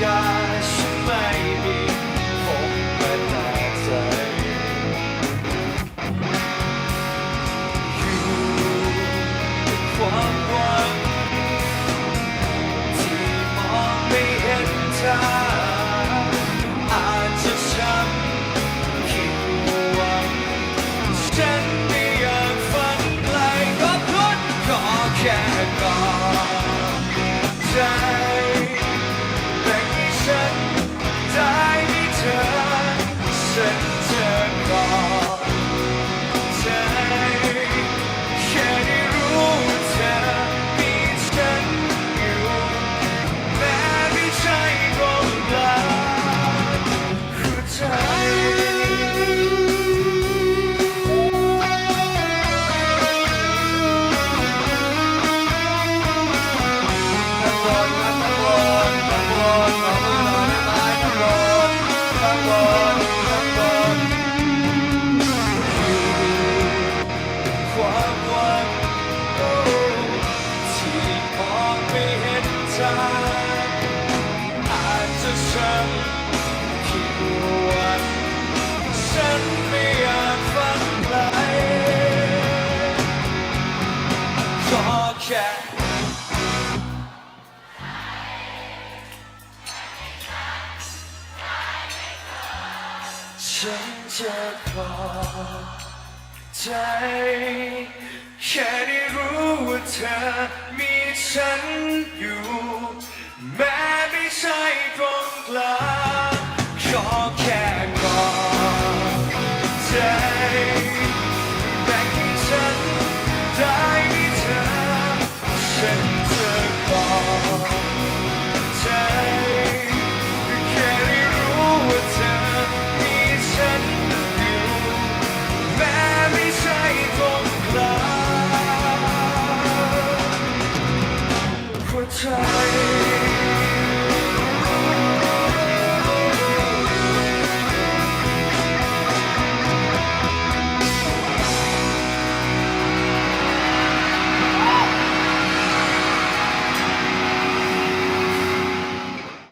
อย่าฉันไม่มีผมและตาใจอยู่ความหวังที่มองไม่เห็นทางอาจจะช้ำคิดหวังฉันไม่อยากฝันไกลก็พ้นก็แค่กอดใจ อาจจะช้ำผิดวังฉันไม่อากฝันไกลขอแค่ฉันจะพอใจแค่ได้รู้ว่า เธอมีฉันอยู่ แม้ไม่ใช่ตรงกลาง